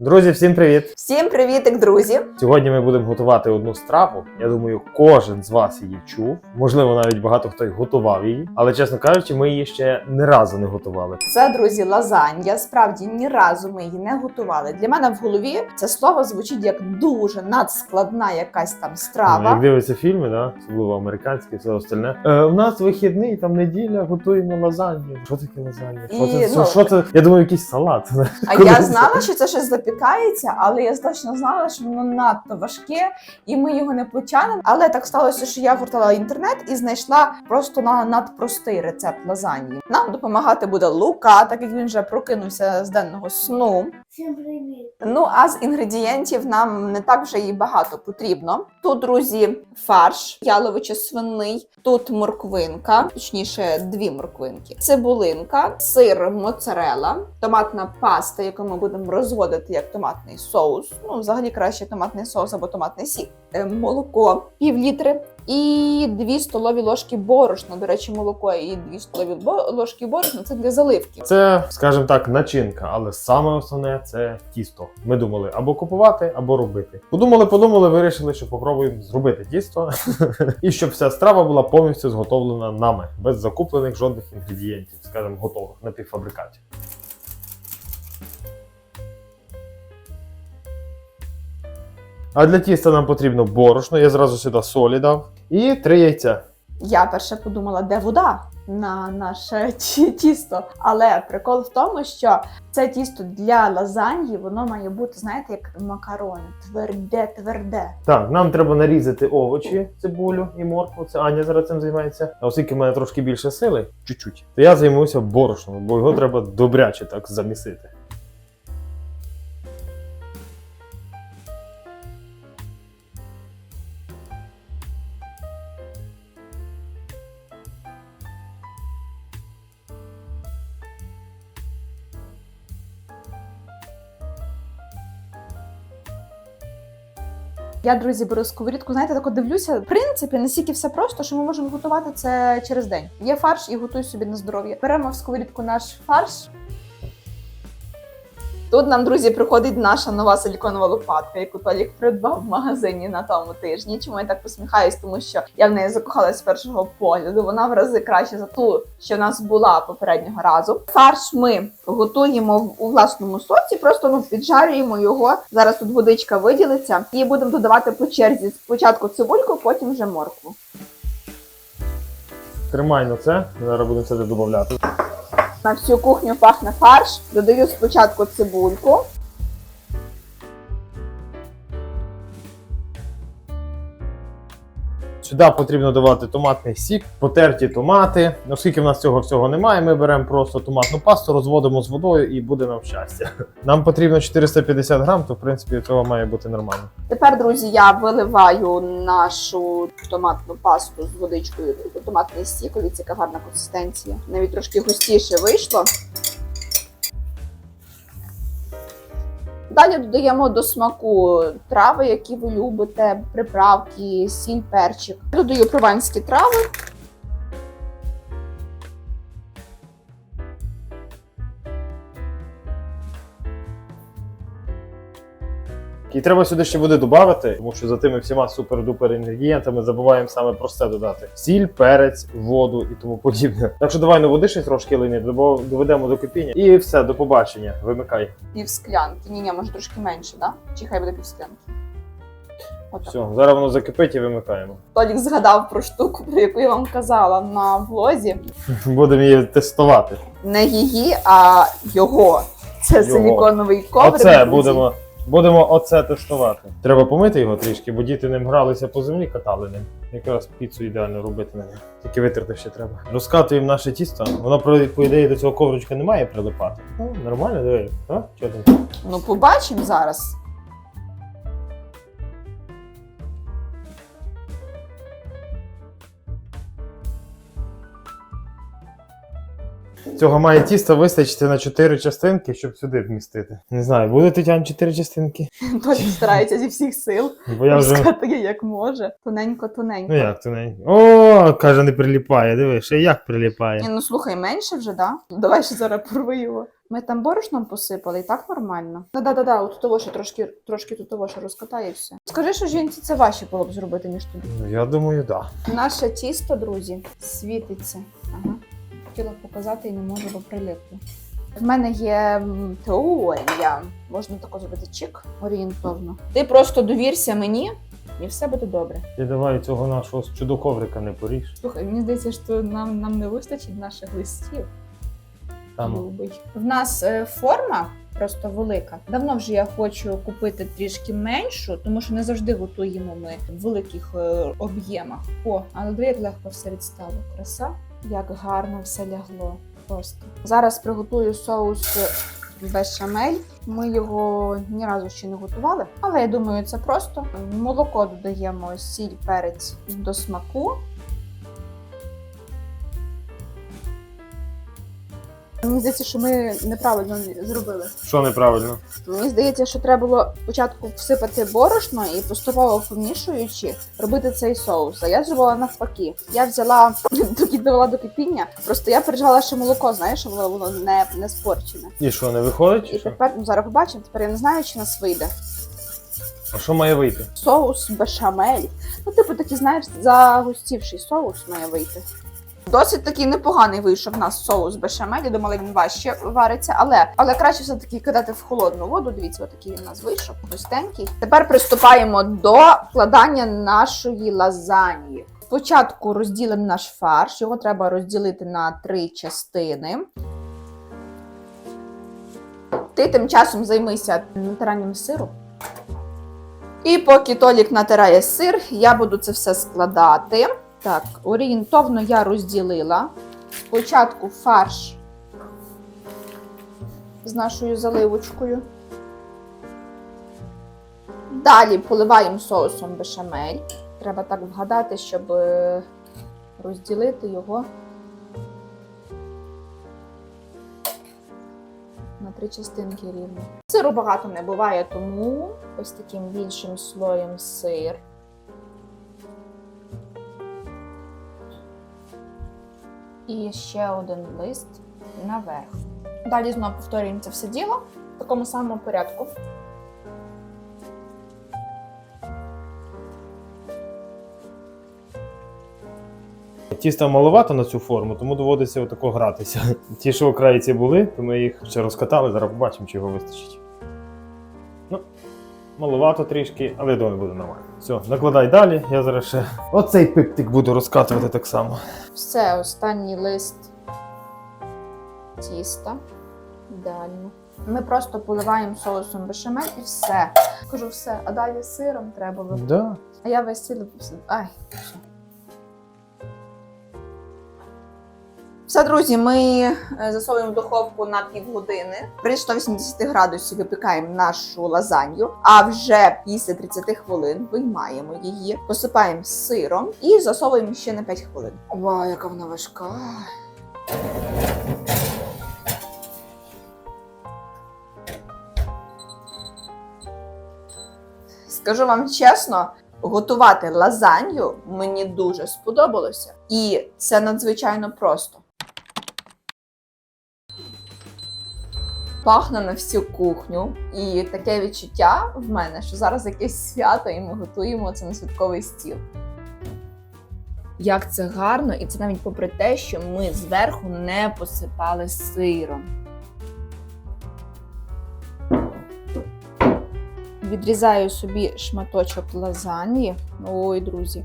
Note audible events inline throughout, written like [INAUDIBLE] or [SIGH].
Друзі, всім привіт! Всім привітик, друзі! Сьогодні ми будемо готувати одну страву. Я думаю, кожен з вас її чув. Можливо, навіть багато хто й готував її. Але чесно кажучи, ми її ще не разу не готували. Це друзі, лазанья. Справді ні разу ми її не готували. Для мене в голові це слово звучить як дуже надскладна якась там Ну, Як дивиться фільми, да? особливо американські, все остальне. Е, у нас вихідний, там неділя, готуємо лазанью. Що таке лазанья? Що І, це? ну, що це? Я думаю, якийсь салат. А я знала, що це щось запікається, але я точно знала, що воно надто важке, і ми його не потягнемо. Але так сталося, що я гортала інтернет і знайшла просто на надпростий рецепт лазаньї. Нам допомагати буде Лука, так як він вже прокинувся з денного сну. Ну а з інгредієнтів нам не так вже і багато потрібно. Тут, друзі, фарш яловичо свиний, тут морквинка, точніше, дві морквинки, цибулинка, сир моцарела, томатна паста, яку ми будемо розводити як томатний соус. Ну, взагалі краще томатний соус або томатний сік, Е, молоко, пів літри. І дві столові ложки борошна. До речі, молоко і дві столові бо- ложки борошна це для заливки. Це, скажімо так, начинка, але саме основне це тісто. Ми думали або купувати, або робити. Подумали, подумали, вирішили, що попробуємо зробити тісто, [LAUGHS] і щоб вся страва була повністю зготовлена нами, без закуплених жодних інгредієнтів, скажімо, готових на А для тіста нам потрібно борошно, я зразу сюди солі дав, і три яйця. Я перше подумала, де вода на наше [LAUGHS] тісто. Але прикол в тому, що це тісто для лазаньї, воно має бути, знаєте, як макарони, тверде, тверде. Так, нам треба нарізати овочі, цибулю і моркву. Це Аня зараз цим займається. А оскільки в мене трошки більше сили, чуть-чуть, то я займуся борошном, бо його треба добряче так замісити. Я, друзі, беру сковорідку, знаєте, тако дивлюся. В принципі, настільки все просто, що ми можемо готувати це через день. Є фарш і готуй собі на здоров'я. Беремо в сковорідку наш фарш. Тут нам, друзі, приходить наша нова силіконова лопатка, яку Толік придбав в магазині на тому тижні. Чому я так посміхаюсь? Тому що я в неї закохалась з першого погляду. Вона в рази краще за ту, що в нас була попереднього разу. Фарш ми готуємо у власному соці, просто ну піджарюємо його. Зараз тут водичка виділиться, і будемо додавати по черзі спочатку цибульку, потім вже моркву. Тримай на це, зараз будемо це додати. На всю кухню пахне фарш. Додаю спочатку цибульку. Сюди потрібно додавати томатний сік, потерті томати. Оскільки в нас цього всього немає, ми беремо просто томатну пасту, розводимо з водою і буде нам щастя. Нам потрібно 450 грам, то в принципі цього має бути нормально. Тепер, друзі, я виливаю нашу томатну пасту з водичкою, томатний сік, Дивіться, яка гарна консистенція. Навіть трошки густіше вийшло. Далі додаємо до смаку трави, які ви любите, приправки, сіль, перчик. Додаю прованські трави. І треба сюди ще води додати, тому що за тими всіма супер-дупер інгредієнтами забуваємо саме просте додати: сіль, перець, воду і тому подібне. Так що давай на води ще трошки добав- доведемо до кипіння. І все, до побачення. Вимикай. Пів склянки. Ні, ні, може трошки менше, да? Чи хай буде пів склянки? Отак. Все, зараз воно закипить і вимикаємо. Толік згадав про штуку, про яку я вам казала на влозі. [LAUGHS] Будемо її тестувати. Не її, а його. Це Його. силіконовий коврик. Оце друзі. будемо. Будемо оце тестувати. Треба помити його трішки, бо діти ним гралися по землі, катали ним. Якраз піцу ідеально робити на ним. Тільки витерти ще треба. Розкатуємо наше тісто. Воно по ідеї до цього ковричка не має прилипати. Ну, нормально, диви. Ну, побачимо зараз. Цього має тісто вистачити на 4 частинки, щоб сюди вмістити. Не знаю, буде Тетян 4 частинки? [LAUGHS] Толік старається зі всіх сил. Бо я вже. Як може. Тоненько, тоненько. Ну як то не. О, каже, не приліпає. Диви, ще як приліпає. Ні, ну слухай, менше вже, да? Давай ще зараз порви його. Ми там борошном посипали і так нормально. Да-да-да, от того, що трошки, трошки тут того, що розкатає і все. Скажи, що жінці це важче було б зробити, ніж тобі. Ну, я думаю, так. Да. Наше тісто, друзі, світиться. Хотіла показати і не можу, бо прилипло. В мене є теорія. Можна тако зробити чик орієнтовно. Ти просто довірся мені, і все буде добре. Ти давай цього нашого чудо-коврика не поріж. Слухай, мені здається, що нам, нам не вистачить наших листів. Там В нас е, форма просто велика. Давно вже я хочу купити трішки меншу, тому що не завжди готуємо ми в великих е, об'ємах. О, але диви, як легко все відстало. Краса, як гарно все лягло. Просто зараз приготую соус бешамель. Ми його ні разу ще не готували, але я думаю, це просто молоко додаємо сіль, перець до смаку. Мені здається, що ми неправильно зробили. що неправильно? Мені здається, що треба було спочатку всипати борошно і поступово помішуючи робити цей соус. А я зробила навпаки. Я взяла доки довела до кипіння. Просто я переживала, що молоко, знаєш, що воно воно не, не спорчене. І що, не виходить? І що? тепер ну, зараз побачимо. Тепер я не знаю, чи нас вийде. А що має вийти? Соус бешамель. Ну, типу, такий, знаєш, загустівший соус має вийти. Досить такий непоганий вийшов в нас соус бешамель. Я думала, він важче вариться, але, але краще все-таки кидати в холодну воду. Дивіться, отакий він у нас вийшов, густенький. Тепер приступаємо до вкладання нашої лазаньї. Спочатку розділимо наш фарш, його треба розділити на три частини. Ти тим часом займися натиранням сиру. І поки Толік натирає сир, я буду це все складати. Так, орієнтовно я розділила. Спочатку фарш з нашою заливочкою. Далі поливаємо соусом бешамель. Треба так вгадати, щоб е, розділити його на три частинки рівно. Сиру багато не буває, тому ось таким більшим слоєм сир. І ще один лист наверх. Далі знову повторюємо це все діло в такому самому порядку. Тіста маловато на цю форму, тому доводиться отако гратися. [LAUGHS] Ті, що окраїці були, то ми їх ще розкатали, зараз побачимо, чи його вистачить. Ну, маловато трішки, але я думаю, буде нормально. Все, накладай далі, я зараз ще оцей пиптик буду розкатувати так само. Все, останній лист тіста. Ідеально. Ми просто поливаємо соусом бешамель і все. Кажу все, а далі сиром треба ви. Да. А я весь сир. Ай, все. Все, друзі, ми е, засовуємо духовку на півгодини. При 180 градусів випікаємо нашу лазанью, а вже після 30 хвилин виймаємо її, посипаємо сиром і засовуємо ще на 5 хвилин. Вау, яка вона важка. Скажу вам чесно, готувати лазанью мені дуже сподобалося, і це надзвичайно просто. Пахне на всю кухню, і таке відчуття в мене, що зараз якесь свято, і ми готуємо це на святковий стіл. Як це гарно, і це навіть попри те, що ми зверху не посипали сиром. Відрізаю собі шматочок лазаньї. Ой, друзі.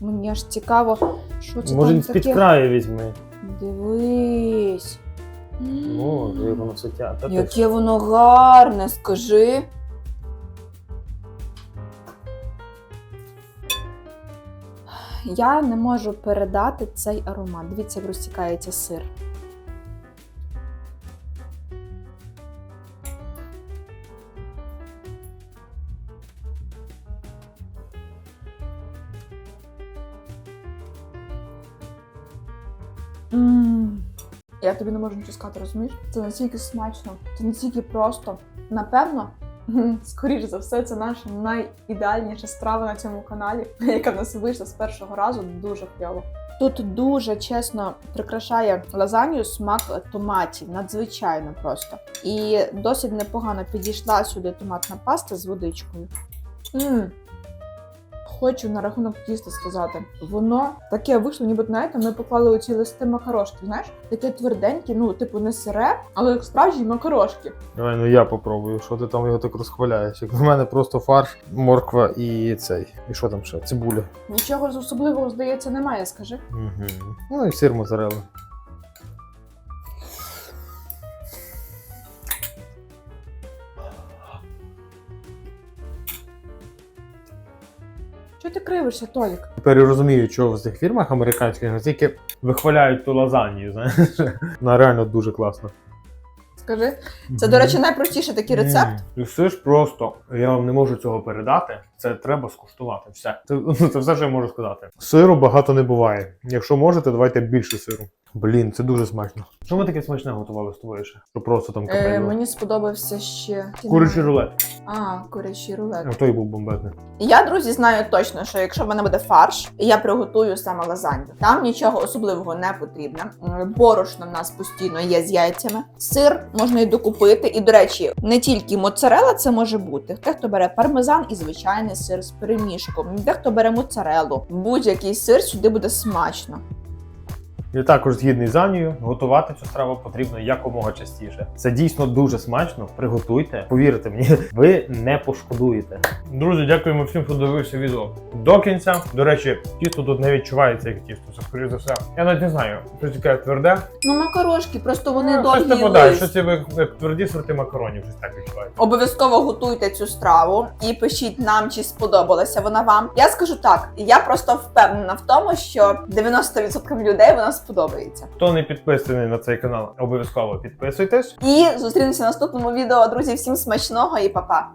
Мені аж цікаво, що це Може, там з-під краю візьми. Дивись. О, як воно все тя. Та ти Яке воно гарне, скажи. Я не можу передати цей аромат. Дивіться, як розтікається сир. М. Я тобі не можу нічого сказати, розумієш? Це настільки смачно, це настільки просто. Напевно, [LAUGHS] скоріш за все, це наша найідеальніша страва на цьому каналі, [LAUGHS] яка нас вийшла з першого разу дуже кльово. Тут дуже чесно прикрашає лазанью смак томатів, надзвичайно просто. І досить непогано підійшла сюди томатна паста з водичкою. м Хочу на рахунок тіста сказати. Воно таке вийшло, ніби знаєте, ми поклали оці листи макарошки, знаєш, таке тверденьке, ну, типу, не сире, але як справжні макарошки. Давай, ну я попробую, що ти там його так розхваляєш. Як в мене просто фарш, морква і цей. І що там ще? Цибуля. Нічого особливого, здається, немає, скажи. Угу. Ну і сир моцарелла. Ти кривишся, Толік? Тепер я розумію, чого в цих фірмах американських настільки вихваляють ту лазанью, знаєш. Вона реально дуже класна. Скажи. Це, до речі, найпростіший такий рецепт. І все ж просто, я вам не можу цього передати. Це треба скуштувати. Все. Це, [LAUGHS] ну, це все, що я можу сказати. Сиру багато не буває. Якщо можете, давайте більше сиру. Блін, це дуже смачно. Що ми таке смачне готували з тобою ще? Що просто там Е, мені сподобався ще Курячий рулет. А, курячий рулет. А той був бомбезний. Я, друзі, знаю точно, що якщо в мене буде фарш, я приготую саме лазанью, там нічого особливого не потрібно. М, Борошно в нас постійно є з яйцями. Сир можна і докупити. І, до речі, не тільки моцарела це може бути. Дехто бере пармезан і звичайний сир з перемішком. Дехто бере моцарелу. Будь-який сир сюди буде смачно. Я також згідний з Анією, готувати цю страву потрібно якомога частіше. Це дійсно дуже смачно. Приготуйте, повірте мені, [LAUGHS] ви не пошкодуєте. Друзі, дякуємо всім, хто дивився відео до кінця. До речі, тісто тут не відчувається як тісто. Це скоріше за все. Я навіть не знаю, щось таке тверде. Ну, макарошки, просто вони Ну, щось довгі. не і подає, лист. щось як, як тверді сорти макаронів, щось так відчувається. Обов'язково готуйте цю страву і пишіть нам, чи сподобалася вона вам. Я скажу так: я просто впевнена в тому, що 90% людей вона сподобається. Хто не підписаний на цей канал, обов'язково підписуйтесь. І зустрінемося в наступному відео. Друзі, всім смачного і па-па!